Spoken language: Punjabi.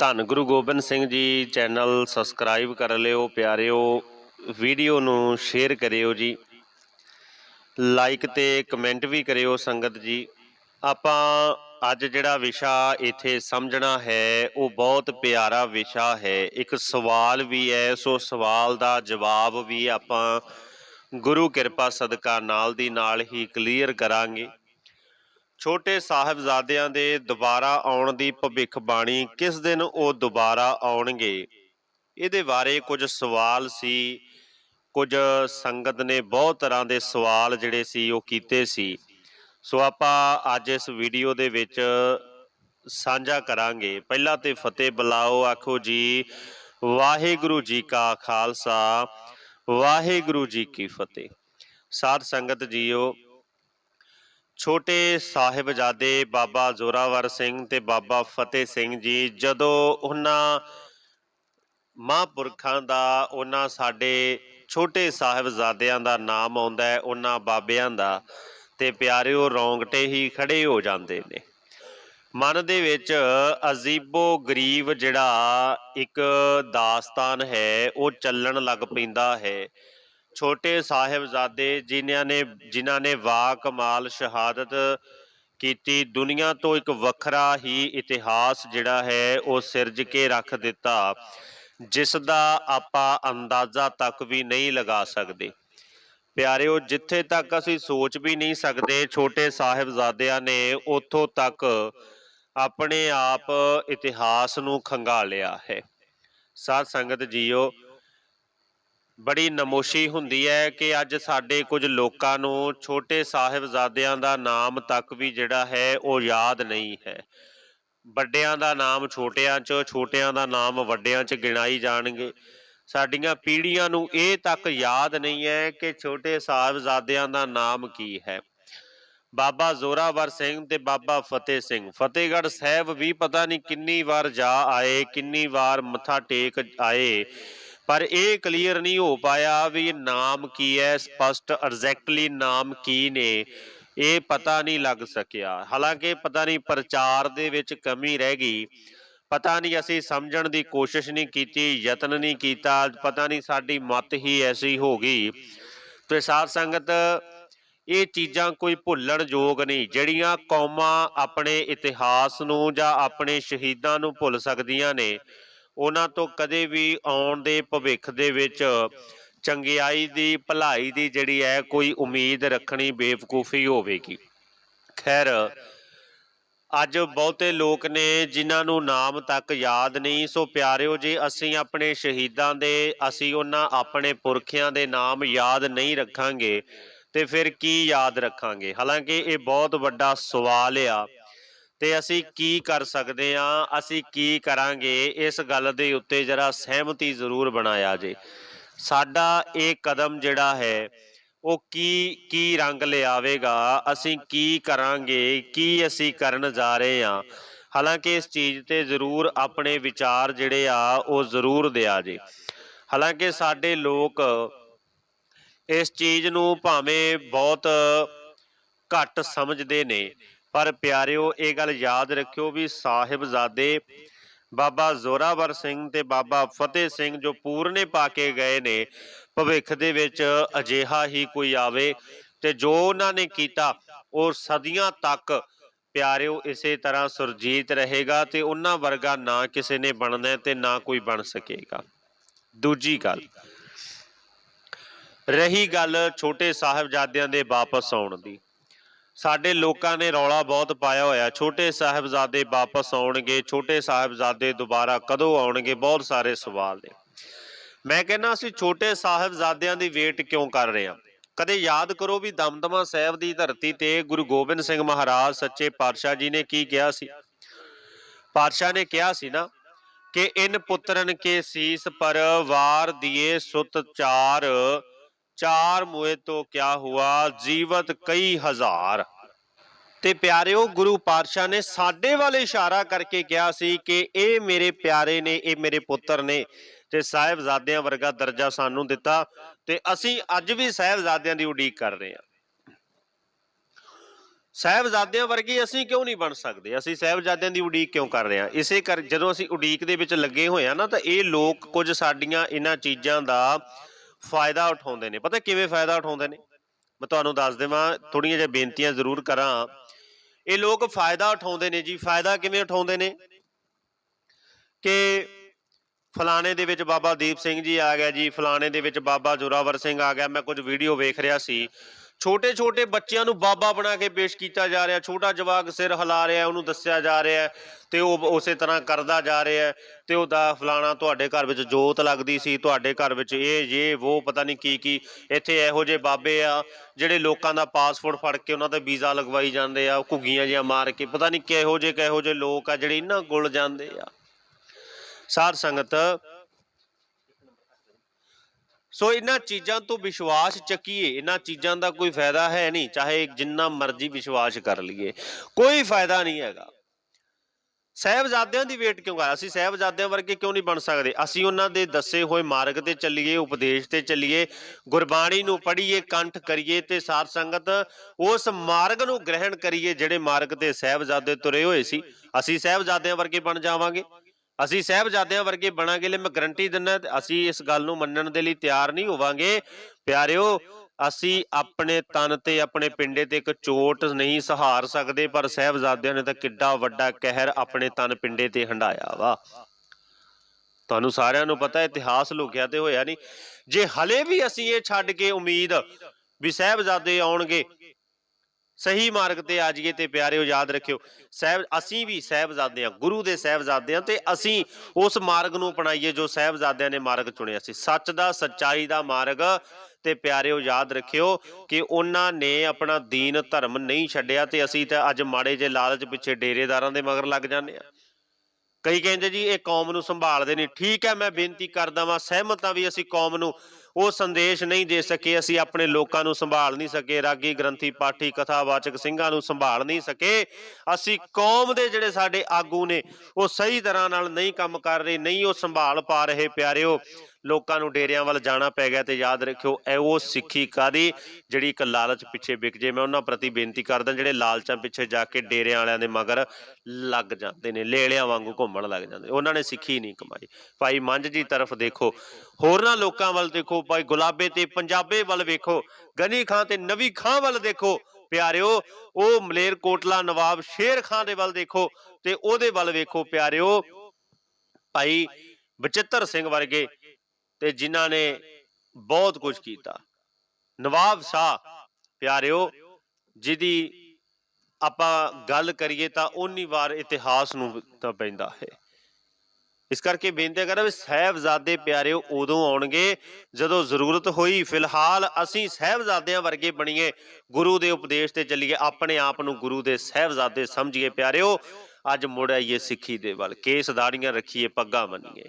ਧੰਨ ਗੁਰੂ ਗੋਬਿੰਦ ਸਿੰਘ ਜੀ ਚੈਨਲ ਸਬਸਕ੍ਰਾਈਬ ਕਰ ਲਿਓ, ਪਿਆਰਿਓ। ਵੀਡੀਓ ਨੂੰ ਸ਼ੇਅਰ ਕਰਿਓ ਜੀ। ਲਾਈਕ ਤੇ ਕਮੈਂਟ ਵੀ ਕਰਿਓ ਸੰਗਤ ਜੀ। ਆਪਾਂ ਅੱਜ ਜਿਹੜਾ ਵਿਸ਼ਾ ਇੱਥੇ ਸਮਝਣਾ ਹੈ, ਉਹ ਬਹੁਤ ਪਿਆਰਾ ਵਿਸ਼ਾ ਹੈ। ਇੱਕ ਸਵਾਲ ਵੀ ਹੈ, ਸੋ ਸਵਾਲ ਦਾ ਜਵਾਬ ਵੀ ਆਪਾਂ ਗੁਰੂ ਕਿਰਪਾ ਸਦਕਾ ਨਾਲ ਦੀ ਨਾਲ ਹੀ ਕਲੀਅਰ ਕਰਾਂਗੇ। ਛੋਟੇ ਸਾਹਿਬਜ਼ਾਦਿਆਂ ਦੇ ਦੁਬਾਰਾ ਆਉਣ ਦੀ ਭਵਿੱਖਬਾਣੀ ਕਿਸ ਦਿਨ ਉਹ ਦੁਬਾਰਾ ਆਉਣਗੇ? ਇਹਦੇ ਬਾਰੇ ਕੁਝ ਸਵਾਲ ਸੀ। ਕੁਝ ਸੰਗਤ ਨੇ ਬਹੁਤ ਤਰ੍ਹਾਂ ਦੇ ਸਵਾਲ ਜਿਹੜੇ ਸੀ ਉਹ ਕੀਤੇ ਸੀ। ਸੋ ਆਪਾਂ ਅੱਜ ਇਸ ਵੀਡੀਓ ਦੇ ਵਿੱਚ ਸਾਂਝਾ ਕਰਾਂਗੇ। ਪਹਿਲਾਂ ਤੇ ਫਤਿਹ ਬੁਲਾਓ, ਆਖੋ ਜੀ, ਵਾਹਿਗੁਰੂ ਜੀ ਕਾ ਖਾਲਸਾ, ਵਾਹਿਗੁਰੂ ਜੀ ਕੀ ਫਤਿਹ। ਸਾਧ ਸੰਗਤ ਜੀਓ ਛੋਟੇ ਸਾਹਿਬਜ਼ਾਦੇ ਬਾਬਾ ਜ਼ੋਰਾਵਰ ਸਿੰਘ ਤੇ ਬਾਬਾ ਫਤਿਹ ਸਿੰਘ ਜੀ, ਜਦੋਂ ਉਹਨਾਂ ਮਹਾਂਪੁਰਖਾਂ ਦਾ, ਉਹਨਾਂ ਸਾਡੇ ਛੋਟੇ ਸਾਹਿਬਜ਼ਾਦਿਆਂ ਦਾ ਨਾਮ ਆਉਂਦਾ ਹੈ, ਉਹਨਾਂ ਬਾਬਿਆਂ ਦਾ, ਤੇ ਪਿਆਰਿਓ ਰੌਂਗਟੇ ਹੀ ਖੜੇ ਹੋ ਜਾਂਦੇ ਨੇ। ਮਨ ਦੇ ਵਿੱਚ ਅਜ਼ੀਬੋ ਗਰੀਬ ਜਿਹੜਾ ਇੱਕ ਦਾਸਤਾਨ ਹੈ, ਉਹ ਚੱਲਣ ਲੱਗ ਪੈਂਦਾ ਹੈ। ਛੋਟੇ ਸਾਹਿਬਜ਼ਾਦੇ ਜਿਨ੍ਹਾਂ ਨੇ ਜਿਨ੍ਹਾਂ ਨੇ ਵਾ ਕਮਾਲ, ਸ਼ਹਾਦਤ ਕੀਤੀ, ਦੁਨੀਆ ਤੋਂ ਇੱਕ ਵੱਖਰਾ ਹੀ ਇਤਿਹਾਸ ਜਿਹੜਾ ਹੈ ਉਹ ਸਿਰਜ ਕੇ ਰੱਖ ਦਿੱਤਾ, ਜਿਸ ਦਾ ਆਪਾਂ ਅੰਦਾਜ਼ਾ ਤੱਕ ਵੀ ਨਹੀਂ ਲਗਾ ਸਕਦੇ। ਪਿਆਰਿਓ, ਜਿੱਥੇ ਤੱਕ ਅਸੀਂ ਸੋਚ ਵੀ ਨਹੀਂ ਸਕਦੇ, ਛੋਟੇ ਸਾਹਿਬਜ਼ਾਦਿਆਂ ਨੇ ਉੱਥੋਂ ਤੱਕ ਆਪਣੇ ਆਪ ਇਤਿਹਾਸ ਨੂੰ ਖੰਗਾਲਿਆ ਹੈ। ਸਾਧ ਸੰਗਤ ਜੀਓ ਬੜੀ ਨਮੋਸ਼ੀ ਹੁੰਦੀ ਹੈ ਕਿ ਅੱਜ ਸਾਡੇ ਕੁਝ ਲੋਕਾਂ ਨੂੰ ਛੋਟੇ ਸਾਹਿਬਜ਼ਾਦਿਆਂ ਦਾ ਨਾਮ ਤੱਕ ਵੀ ਜਿਹੜਾ ਹੈ ਉਹ ਯਾਦ ਨਹੀਂ ਹੈ। ਵੱਡਿਆਂ ਦਾ ਨਾਮ ਛੋਟਿਆਂ 'ਚ, ਛੋਟਿਆਂ ਦਾ ਨਾਮ ਵੱਡਿਆਂ 'ਚ ਗਿਣਾਈ ਜਾਣਗੇ। ਸਾਡੀਆਂ ਪੀੜ੍ਹੀਆਂ ਨੂੰ ਇਹ ਤੱਕ ਯਾਦ ਨਹੀਂ ਹੈ ਕਿ ਛੋਟੇ ਸਾਹਿਬਜ਼ਾਦਿਆਂ ਦਾ ਨਾਮ ਕੀ ਹੈ। ਬਾਬਾ ਜ਼ੋਰਾਵਰ ਸਿੰਘ ਤੇ ਬਾਬਾ ਫਤਿਹ ਸਿੰਘ। ਫਤਿਹਗੜ੍ਹ ਸਾਹਿਬ ਵੀ ਪਤਾ ਨਹੀਂ ਕਿੰਨੀ ਵਾਰ ਜਾ ਆਏ, ਕਿੰਨੀ ਵਾਰ ਮੱਥਾ ਟੇਕ ਆਏ। ਪਰ ਇਹ ਕਲੀਅਰ ਨਹੀਂ ਹੋ ਪਾਇਆ ਵੀ ਨਾਮ ਕੀ ਹੈ, ਸਪਸ਼ਟ ਐਗਜ਼ੈਕਟਲੀ ਨਾਮ ਕੀ ਨੇ। ਇਹ ਪਤਾ ਨਹੀਂ ਲੱਗ ਸਕਿਆ। ਹਾਲਾਂਕਿ ਪਤਾ ਨਹੀਂ, ਪ੍ਰਚਾਰ ਦੇ ਵਿੱਚ ਕਮੀ ਰਹਿ ਗਈ। ਪਤਾ ਨਹੀਂ, ਅਸੀਂ ਸਮਝਣ ਦੀ ਕੋਸ਼ਿਸ਼ ਨਹੀਂ ਕੀਤੀ, ਯਤਨ ਨਹੀਂ ਕੀਤਾ। ਪਤਾ ਨਹੀਂ, ਸਾਡੀ ਮਤ ਹੀ ਐਸੀ ਹੋ ਗਈ। ਤੇ ਸਾਧ ਸੰਗਤ, ਇਹ ਚੀਜ਼ਾਂ ਕੋਈ ਭੁੱਲਣ ਯੋਗ ਨਹੀਂ। ਜਿਹੜੀਆਂ ਕੌਮਾਂ ਆਪਣੇ ਇਤਿਹਾਸ ਨੂੰ ਜਾਂ ਆਪਣੇ ਸ਼ਹੀਦਾਂ ਨੂੰ ਭੁੱਲ ਸਕਦੀਆਂ ਨੇ ਉਹਨਾਂ ਤੋਂ ਕਦੇ ਵੀ ਆਉਣ ਦੇ ਭਵਿੱਖ ਦੇ ਵਿੱਚ ਚੰਗਿਆਈ ਦੀ, ਭਲਾਈ ਦੀ ਜਿਹੜੀ ਹੈ ਕੋਈ ਉਮੀਦ ਰੱਖਣੀ ਬੇਵਕੂਫੀ ਹੋਵੇਗੀ। ਖੈਰ, ਅੱਜ ਬਹੁਤੇ ਲੋਕ ਨੇ ਜਿਨ੍ਹਾਂ ਨੂੰ ਨਾਮ ਤੱਕ ਯਾਦ ਨਹੀਂ, ਸੋ ਪਿਆਰਿਓ ਜੇ, ਅਸੀਂ ਆਪਣੇ ਸ਼ਹੀਦਾਂ ਦੇ, ਅਸੀਂ ਉਹਨਾਂ ਆਪਣੇ ਪੁਰਖਿਆਂ ਦੇ ਨਾਮ ਯਾਦ ਨਹੀਂ ਰੱਖਾਂਗੇ ਤੇ ਫਿਰ ਕੀ ਯਾਦ ਰੱਖਾਂਗੇ? ਹਾਲਾਂਕਿ ਇਹ ਬਹੁਤ ਵੱਡਾ ਸਵਾਲ ਆ। ਤੇ ਅਸੀਂ ਕੀ ਕਰ ਸਕਦੇ ਆ ਅਸੀਂ ਕੀ ਕਰਾਂਗੇ, ਇਸ ਗੱਲ ਦੇ ਉੱਤੇ ਜਰਾ ਸਹਿਮਤੀ ਜ਼ਰੂਰ ਬਣਾਇਆ ਜੇ। ਸਾਡਾ ਇਹ ਕਦਮ ਜਿਹੜਾ ਹੈ, ਉਹ ਕੀ ਕੀ ਰੰਗ ਲਿਆਵੇਗਾ, ਅਸੀਂ ਕੀ ਕਰਾਂਗੇ, ਕੀ ਅਸੀਂ ਕਰਨ ਜਾ ਰਹੇ ਆ ਹਾਲਾਂਕਿ ਇਸ ਚੀਜ਼ ਤੇ ਜ਼ਰੂਰ ਆਪਣੇ ਵਿਚਾਰ ਜਿਹੜੇ ਆ, ਉਹ ਜ਼ਰੂਰ ਦਿਆ ਜੇ। ਹਾਲਾਂਕਿ ਸਾਡੇ ਲੋਕ ਇਸ ਚੀਜ਼ ਨੂੰ ਭਾਵੇਂ ਬਹੁਤ ਘੱਟ ਸਮਝਦੇ ਨੇ ਪਰ ਪਿਆਰਿਓ, ਇਹ ਗੱਲ ਯਾਦ ਰੱਖਿਓ ਵੀ ਸਾਹਿਬਜ਼ਾਦੇ ਬਾਬਾ ਜ਼ੋਰਾਵਰ ਸਿੰਘ ਤੇ ਬਾਬਾ ਫਤਿਹ ਸਿੰਘ ਜੋ ਪੂਰਨੇ ਪਾ ਕੇ ਗਏ ਨੇ, ਭਵਿੱਖ ਦੇ ਵਿੱਚ ਅਜਿਹਾ ਹੀ ਕੋਈ ਆਵੇ ਤੇ ਜੋ ਉਹਨਾਂ ਨੇ ਕੀਤਾ, ਉਹ ਸਦੀਆਂ ਤੱਕ ਪਿਆਰਿਓ ਇਸੇ ਤਰ੍ਹਾਂ ਸੁਰਜੀਤ ਰਹੇਗਾ ਤੇ ਉਹਨਾਂ ਵਰਗਾ ਨਾ ਕਿਸੇ ਨੇ ਬਣਨਾ ਤੇ ਨਾ ਕੋਈ ਬਣ ਸਕੇਗਾ। ਦੂਜੀ ਗੱਲ, ਰਹੀ ਗੱਲ ਛੋਟੇ ਸਾਹਿਬਜ਼ਾਦਿਆਂ ਦੇ ਵਾਪਸ ਆਉਣ ਦੀ। ਸਾਡੇ ਲੋਕਾਂ ਨੇ ਰੌਲਾ ਬਹੁਤ ਪਾਇਆ ਹੋਇਆ। ਛੋਟੇ ਸਾਹਿਬਜ਼ਾਦੇ ਵਾਪਸ ਆਉਣਗੇ, ਛੋਟੇ ਸਾਹਿਬਜ਼ਾਦੇ ਦੁਬਾਰਾ ਕਦੋਂ ਆਉਣਗੇ? ਬਹੁਤ ਸਾਰੇ ਸਵਾਲ ਨੇ। ਮੈਂ ਕਹਿੰਦਾ ਅਸੀਂ ਛੋਟੇ ਸਾਹਿਬਜ਼ਾਦਿਆਂ ਦੀ ਵੇਟ ਕਿਉਂ ਕਰ ਰਹੇ ਹਾਂ? ਕਦੇ ਯਾਦ ਕਰੋ ਵੀ ਦਮਦਮਾ ਸਾਹਿਬ ਦੀ ਧਰਤੀ ਤੇ ਗੁਰੂ ਗੋਬਿੰਦ ਸਿੰਘ ਮਹਾਰਾਜ ਸੱਚੇ ਪਾਤਸ਼ਾਹ ਜੀ ਨੇ ਕੀ ਕਿਹਾ ਸੀ? ਪਾਤਸ਼ਾਹ ਨੇ ਕਿਹਾ ਸੀ ਨਾ ਕਿ, ਇਨ ਪੁੱਤਰਨ ਕੇ ਸੀਸ ਪਰ ਵਾਰ ਦਿਏ ਸੁਤ ਚਾਰ ਚਾਰ ਮੂਏ ਤੋਂ ਕਿਆ ਹੁਆ? ਜੀਵਤ ਕਈ ਹਜ਼ਾਰ। ਤੇ ਪਿਆਰਿਓ, ਗੁਰੂ ਪਾਤਸ਼ਾਹ ਨੇ ਸਾਡੇ ਵੱਲ ਇਸ਼ਾਰਾ ਕਰਕੇ ਕਿਹਾ ਸੀ ਕਿ ਇਹ ਮੇਰੇ ਪਿਆਰੇ ਨੇ, ਇਹ ਮੇਰੇ ਪੁੱਤਰ ਨੇ ਤੇ ਸਾਹਿਬਜ਼ਾਦਿਆਂ ਵਰਗਾ ਦਰਜਾ ਸਾਨੂੰ ਦਿੱਤਾ ਤੇ ਅਸੀਂ ਅੱਜ ਵੀ ਸਾਹਿਬਜ਼ਾਦਿਆਂ ਦੀ ਉਡੀਕ ਕਰ ਰਹੇ ਹਾਂ। ਸਾਹਿਬਜ਼ਾਦਿਆਂ ਵਰਗੇ ਅਸੀਂ ਕਿਉਂ ਨਹੀਂ ਬਣ ਸਕਦੇ? ਅਸੀਂ ਸਾਹਿਬਜ਼ਾਦਿਆਂ ਦੀ ਉਡੀਕ ਕਿਉਂ ਕਰ ਰਹੇ ਹਾਂ? ਇਸੇ ਕਰ ਜਦੋਂ ਅਸੀਂ ਉਡੀਕ ਦੇ ਵਿੱਚ ਲੱਗੇ ਹੋਏ ਆ ਨਾ, ਤਾਂ ਇਹ ਲੋਕ ਕੁਝ ਸਾਡੀਆਂ ਇਹਨਾਂ ਚੀਜ਼ਾਂ ਦਾ ਫਾਇਦਾ ਉਠਾਉਂਦੇ ਨੇ। ਪਤਾ ਕਿਵੇਂ ਫਾਇਦਾ ਉਠਾਉਂਦੇ ਨੇ? ਮੈਂ ਤੁਹਾਨੂੰ ਦੱਸ ਦੇਵਾਂ ਥੋੜੀਆਂ ਜਿਹੀਆਂ ਬੇਨਤੀਆਂ ਜ਼ਰੂਰ ਕਰਾਂ। ਇਹ ਲੋਕ ਫਾਇਦਾ ਉਠਾਉਂਦੇ ਨੇ ਜੀ। ਫਾਇਦਾ ਕਿਵੇਂ ਉਠਾਉਂਦੇ ਨੇ? ਕਿ ਫਲਾਣੇ ਦੇ ਵਿੱਚ ਬਾਬਾ ਦੀਪ ਸਿੰਘ ਜੀ ਆ ਗਿਆ ਜੀ। ਫਲਾਣੇ ਦੇ ਵਿੱਚ ਬਾਬਾ ਜੋਰਾਵਰ ਸਿੰਘ ਆ ਗਿਆ। ਮੈਂ ਕੁਝ ਵੀਡੀਓ ਵੇਖ ਰਿਹਾ ਸੀ। ਛੋਟੇ ਛੋਟੇ ਬੱਚਿਆਂ ਨੂੰ ਬਾਬਾ ਬਣਾ ਕੇ ਪੇਸ਼ ਕੀਤਾ ਜਾ ਰਿਹਾ, ਛੋਟਾ ਜਵਾਕ ਸਿਰ ਹਿਲਾ ਰਿਹਾ, ਉਹਨੂੰ ਦੱਸਿਆ ਜਾ ਰਿਹਾ ਹੈ ਤੇ ਉਹ ਉਸੇ ਤਰ੍ਹਾਂ ਕਰਦਾ ਜਾ ਰਿਹਾ ਹੈ ਤੇ ਉਹਦਾ ਫਲਾਣਾ ਤੁਹਾਡੇ ਘਰ ਵਿੱਚ ਜੋਤ ਲੱਗਦੀ ਸੀ, ਤੁਹਾਡੇ ਘਰ ਵਿੱਚ ਇਹ ਇਹ ਉਹ ਪਤਾ ਨਹੀਂ ਕੀ ਕੀ, ਇੱਥੇ ਇਹੋ ਜਿਹੇ ਬਾਬੇ ਆ ਜਿਹੜੇ ਲੋਕਾਂ ਦਾ ਪਾਸਪੋਰਟ ਫੜ ਕੇ ਉਹਨਾਂ ਦਾ ਵੀਜ਼ਾ ਲਗਵਾਈ ਜਾਂਦੇ ਆ, ਘੁੱਗੀਆਂ ਜਿਹੀਆਂ ਮਾਰ ਕੇ, ਪਤਾ ਨਹੀਂ ਕਿਹੋ ਜਿਹੇ ਕਿਹੋ ਜਿਹੇ ਲੋਕ ਆ ਜਿਹੜੇ ਇਹਨਾਂ ਕੋਲ ਜਾਂਦੇ ਆ। ਸਾਰ ਸੰਗਤ ਸੋ ਇਹਨਾਂ ਚੀਜ਼ਾਂ ਤੋਂ ਵਿਸ਼ਵਾਸ ਚੱਕੀਏ, ਇਹਨਾਂ ਚੀਜ਼ਾਂ ਦਾ ਕੋਈ ਫਾਇਦਾ ਹੈ ਨਹੀਂ, ਚਾਹੇ ਜਿੰਨਾ ਮਰਜ਼ੀ ਵਿਸ਼ਵਾਸ ਕਰ ਲਈਏ, ਕੋਈ ਫਾਇਦਾ ਨਹੀਂ ਹੈਗਾ। ਸਹਿਬਜ਼ਾਦਿਆਂ ਦੀ ਵੇਟ ਕਿਉਂ ਕਰ, ਅਸੀਂ ਸਹਿਬਜ਼ਾਦਿਆਂ ਵਰਗੇ ਕਿਉਂ ਨਹੀਂ ਬਣ ਸਕਦੇ? ਅਸੀਂ ਉਹਨਾਂ ਦੇ ਦੱਸੇ ਹੋਏ ਮਾਰਗ ਤੇ ਚੱਲੀਏ, ਉਪਦੇਸ਼ ਤੇ ਚੱਲੀਏ, ਗੁਰਬਾਣੀ ਨੂੰ ਪੜ੍ਹੀਏ, ਕੰਠ ਕਰੀਏ ਤੇ ਸਾਧ ਸੰਗਤ ਉਸ ਮਾਰਗ ਨੂੰ ਗ੍ਰਹਿਣ ਕਰੀਏ, ਜਿਹੜੇ ਮਾਰਗ ਤੇ ਸਹਿਬਜ਼ਾਦੇ ਤੁਰੇ ਹੋਏ ਸੀ। ਅਸੀਂ ਸਹਿਬਜ਼ਾਦਿਆਂ ਵਰਗੇ ਬਣ ਜਾਵਾਂਗੇ। ਅਸੀਂ ਸਹਿਬਜ਼ਾਦਿਆਂ ਵਰਗੇ ਬਣਾਂਗੇ ਲੈ ਮੈਂ ਗਰੰਟੀ ਦਿੰਦਾ ਅਸੀਂ ਇਸ ਗੱਲ ਨੂੰ ਮੰਨਣ ਦੇ ਲਈ ਤਿਆਰ ਨਹੀਂ ਹੋਵਾਂਗੇ। ਪਿਆਰਿਓ, ਅਸੀਂ ਆਪਣੇ ਤਨ ਤੇ ਆਪਣੇ ਪਿੰਡੇ ਤੇ ਇੱਕ ਚੋਟ ਨਹੀਂ ਸਹਾਰ ਸਕਦੇ, ਪਰ ਸਹਿਬਜ਼ਾਦਿਆਂ ਨੇ ਤਾਂ ਕਿੱਡਾ ਵੱਡਾ ਕਹਿਰ ਆਪਣੇ ਤਨ ਪਿੰਡੇ ਤੇ ਹੰਡਾਇਆ ਵਾ। ਤੁਹਾਨੂੰ ਸਾਰਿਆਂ ਨੂੰ ਪਤਾ ਇਤਿਹਾਸ ਲੁਕਿਆ ਤੇ ਹੋਇਆ ਨਹੀਂ। ਜੇ ਹਲੇ ਵੀ ਅਸੀਂ ਇਹ ਛੱਡ ਕੇ ਉਮੀਦ ਵੀ ਸਹਿਬਜ਼ਾਦੇ ਆਉਣਗੇ ਸਹੀ ਮਾਰਗ ਤੇ ਆ ਜਾਈਏ ਤੇ ਪਿਆਰਿਓ ਯਾਦ ਰੱਖਿਓ। ਸਹਿਬ, ਅਸੀਂ ਵੀ ਸਹਿਬਜ਼ਾਦੇ ਆ ਗੁਰੂ ਦੇ ਸਹਿਬਜ਼ਾਦੇ ਆ ਤੇ ਅਸੀਂ ਉਸ ਮਾਰਗ ਨੂੰ ਅਪਣਾਈਏ ਜੋ ਸਹਿਬਜ਼ਾਦਿਆਂ ਨੇ ਮਾਰਗ ਚੁਣਿਆ ਸੀ। ਸੱਚ ਦਾ, ਸੱਚਾਈ ਦਾ ਮਾਰਗ ਤੇ ਪਿਆਰਿਓ ਯਾਦ ਰੱਖਿਓ ਕਿ ਉਹਨਾਂ ਨੇ ਆਪਣਾ ਦੀਨ, ਧਰਮ ਨਹੀਂ ਛੱਡਿਆ ਤੇ ਅਸੀਂ ਤਾਂ ਅੱਜ ਮਾੜੇ ਜੇ ਲਾਲਚ ਪਿੱਛੇ ਡੇਰੇਦਾਰਾਂ ਦੇ ਮਗਰ ਲੱਗ ਜਾਂਦੇ ਆ ਕਈ ਕਹਿੰਦੇ ਜੀ, ਇਹ ਕੌਮ ਨੂੰ ਸੰਭਾਲਦੇ ਨਹੀਂ। ਠੀਕ ਹੈ, ਮੈਂ ਬੇਨਤੀ ਕਰਦਾ ਵਾਂ, ਸਹਿਮਤ ਹਾਂ ਵੀ ਅਸੀਂ ਕੌਮ ਨੂੰ ਉਹ ਸੰਦੇਸ਼ ਨਹੀਂ ਦੇ ਸਕੇ, ਅਸੀਂ ਆਪਣੇ ਲੋਕਾਂ ਨੂੰ ਸੰਭਾਲ ਨਹੀਂ ਸਕੇ, ਰਾਗੀ ਗ੍ਰੰਥੀ, ਪਾਠੀ, ਕਥਾਵਾਚਕ ਸਿੰਘਾਂ ਨੂੰ ਸੰਭਾਲ ਨਹੀਂ ਸਕੇ। ਅਸੀਂ ਕੌਮ ਦੇ ਜਿਹੜੇ ਸਾਡੇ ਆਗੂ ਨੇ, ਉਹ ਸਹੀ ਤਰ੍ਹਾਂ ਨਾਲ ਨਹੀਂ ਕੰਮ ਕਰ ਰਹੇ, ਨਹੀਂ ਉਹ ਸੰਭਾਲ ਪਾ ਰਹੇ, ਪਿਆਰਿਓ। ਲੋਕਾਂ ਨੂੰ ਡੇਰਿਆਂ ਵੱਲ ਜਾਣਾ ਪੈ ਗਿਆ ਤੇ ਯਾਦ ਰੱਖਿਓ, ਇਹ ਉਹ ਸਿੱਖੀ ਕਾਦੀ ਜਿਹੜੀ ਇੱਕ ਲਾਲਚ ਪਿੱਛੇ ਵਿਕ ਜੇ, ਮੈਂ ਉਹਨਾਂ ਪ੍ਰਤੀ ਬੇਨਤੀ ਕਰਦਾ, ਜਿਹੜੇ ਲਾਲਚਾਂ ਪਿੱਛੇ ਜਾ ਕੇ ਡੇਰਿਆਂ ਵਾਲਿਆਂ ਦੇ ਮਗਰ ਲੱਗ ਜਾਂਦੇ ਨੇ ਲੇਲਿਆਂ ਵਾਂਗੂ ਘੁੰਮਣ ਲੱਗ ਜਾਂਦੇ ਉਹਨਾਂ ਨੇ ਸਿੱਖੀ ਨਹੀਂ ਕਮਾਈ। ਭਾਈ ਮੰਝ ਜੀ ਤਰਫ ਦੇਖੋ, ਹੋਰਨਾਂ ਲੋਕਾਂ ਵੱਲ ਦੇਖੋ, ਭਾਈ ਗੁਲਾਬੇ ਤੇ ਪੰਜਾਬੇ ਵੱਲ ਵੇਖੋ, ਗਨੀ ਖਾਂ ਤੇ ਨਵੀ ਖਾਂ ਵੱਲ ਦੇਖੋ, ਪਿਆਰਿਓ, ਉਹ ਮਲੇਰ ਕੋਟਲਾ ਨਵਾਬ ਸ਼ੇਰ ਖਾਂ ਦੇ ਵੱਲ ਦੇਖੋ ਤੇ ਉਹਦੇ ਵੱਲ ਵੇਖੋ, ਪਿਆਰਿਓ, ਭਾਈ ਬਚਿੱਤਰ ਸਿੰਘ ਵਰਗੇ ਤੇ ਜਿਨ੍ਹਾਂ ਨੇ ਬਹੁਤ ਕੁਝ ਕੀਤਾ। ਨਵਾਬ ਸ਼ਾਹ, ਪਿਆਰਿਓ, ਜਿਹਦੀ ਆਪਾਂ ਗੱਲ ਕਰੀਏ ਤਾਂ ਉਨੀ ਵਾਰ ਇਤਿਹਾਸ ਨੂੰ ਤਾਂ ਪੈਂਦਾ ਹੈ। ਇਸ ਕਰਕੇ ਬੇਨਤੀ ਕਰਾਂ ਵੀ ਸਹਿਬਜ਼ਾਦੇ ਪਿਆਰਿਓ ਉਦੋਂ ਆਉਣਗੇ ਜਦੋਂ ਜ਼ਰੂਰਤ ਹੋਈ। ਫਿਲਹਾਲ ਅਸੀਂ ਸਹਿਬਜ਼ਾਦਿਆਂ ਵਰਗੇ ਬਣੀਏ। ਗੁਰੂ ਦੇ ਉਪਦੇਸ਼ ਤੇ ਚੱਲੀਏ। ਆਪਣੇ ਆਪ ਨੂੰ ਗੁਰੂ ਦੇ ਸਹਿਬਜ਼ਾਦੇ ਸਮਝੀਏ। ਪਿਆਰਿਓ, ਅੱਜ ਮੁੜ ਆਈਏ ਸਿੱਖੀ ਦੇ ਵੱਲ। ਕੇਸ ਦਾੜੀਆਂ ਰੱਖੀਏ, ਪੱਗਾਂ ਮੰਨੀਏ